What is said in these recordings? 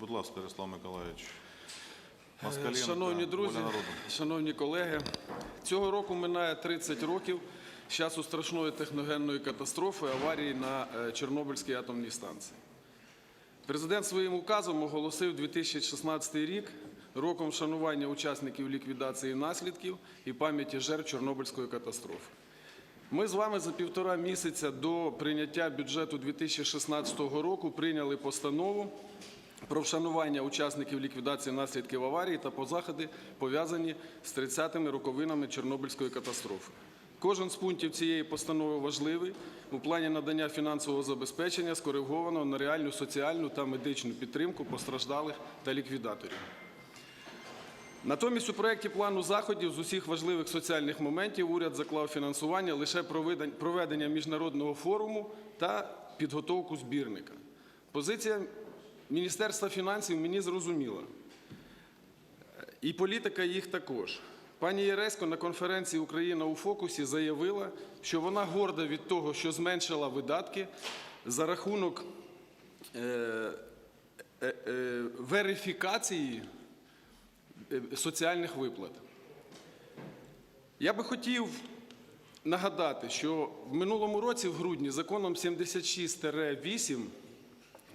Будь ласка, Ярослав Миколаївич. Москаленко, Е, Шановні друзі, шановні колеги, цього року минає 30 років з часу страшної техногенної катастрофи аварії на е, Чорнобильській атомній станції. Президент своїм указом оголосив 2016 рік роком вшанування учасників ліквідації наслідків і пам'яті жертв Чорнобильської катастрофи. Ми з вами за півтора місяця до прийняття бюджету 2016 року прийняли постанову про вшанування учасників ліквідації наслідків аварії та по заходи, пов'язані з 30-ми роковинами Чорнобильської катастрофи. Кожен з пунктів цієї постанови важливий у плані надання фінансового забезпечення, скоригованого на реальну соціальну та медичну підтримку постраждалих та ліквідаторів. Натомість у проєкті плану заходів з усіх важливих соціальних моментів уряд заклав фінансування лише проведення міжнародного форуму та підготовку збірника. Позиція Міністерства фінансів мені зрозуміла. І політика їх також. Пані Єресько на конференції Україна у фокусі заявила, що вона горда від того, що зменшила видатки за рахунок е, е, е, верифікації соціальних виплат. Я би хотів нагадати, що в минулому році, в грудні, законом 76-8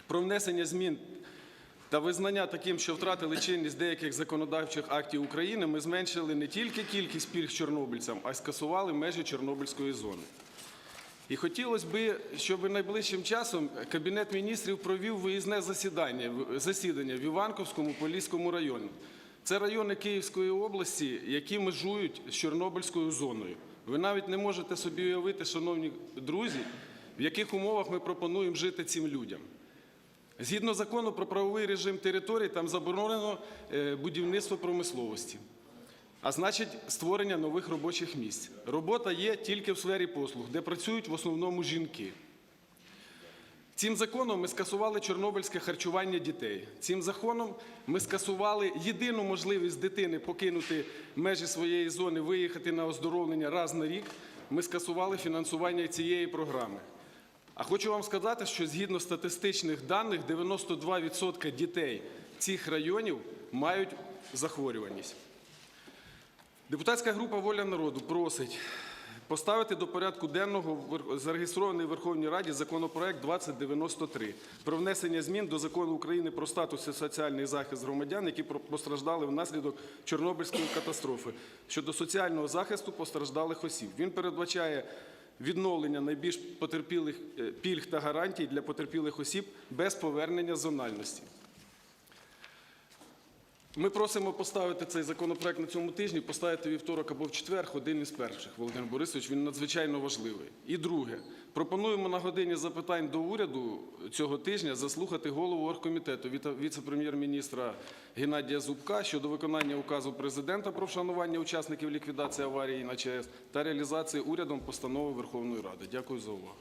про внесення змін та визнання таким, що втратили чинність деяких законодавчих актів України, ми зменшили не тільки кількість пільг чорнобильцям, а й скасували межі Чорнобильської зони. І хотілося б, щоб найближчим часом Кабінет міністрів провів виїзне засідання, засідання в Іванковському Поліському районі. Це райони Київської області, які межують з Чорнобильською зоною. Ви навіть не можете собі уявити, шановні друзі, в яких умовах ми пропонуємо жити цим людям. Згідно закону про правовий режим територій, там заборонено е, будівництво промисловості, а значить створення нових робочих місць. Робота є тільки в сфері послуг, де працюють в основному жінки. Цим законом ми скасували чорнобильське харчування дітей. Цим законом ми скасували єдину можливість дитини покинути межі своєї зони, виїхати на оздоровлення раз на рік. Ми скасували фінансування цієї програми. А хочу вам сказати, що згідно статистичних даних, 92% дітей цих районів мають захворюваність. Депутатська група Воля народу просить поставити до порядку денного зареєстрований в Верховній Раді законопроект 2093 про внесення змін до закону України про статус і соціальний захист громадян, які постраждали внаслідок Чорнобильської катастрофи щодо соціального захисту постраждалих осіб. Він передбачає відновлення найбільш потерпілих е, пільг та гарантій для потерпілих осіб без повернення зональності. Ми просимо поставити цей законопроект на цьому тижні, поставити вівторок або в четвер, один із перших, Володимир Борисович, він надзвичайно важливий. І друге, пропонуємо на годині запитань до уряду цього тижня заслухати голову оргкомітету віце- віце-прем'єр-міністра Геннадія Зубка щодо виконання указу президента про вшанування учасників ліквідації аварії на ЧАЕС та реалізації урядом постанови Верховної Ради. Дякую за увагу.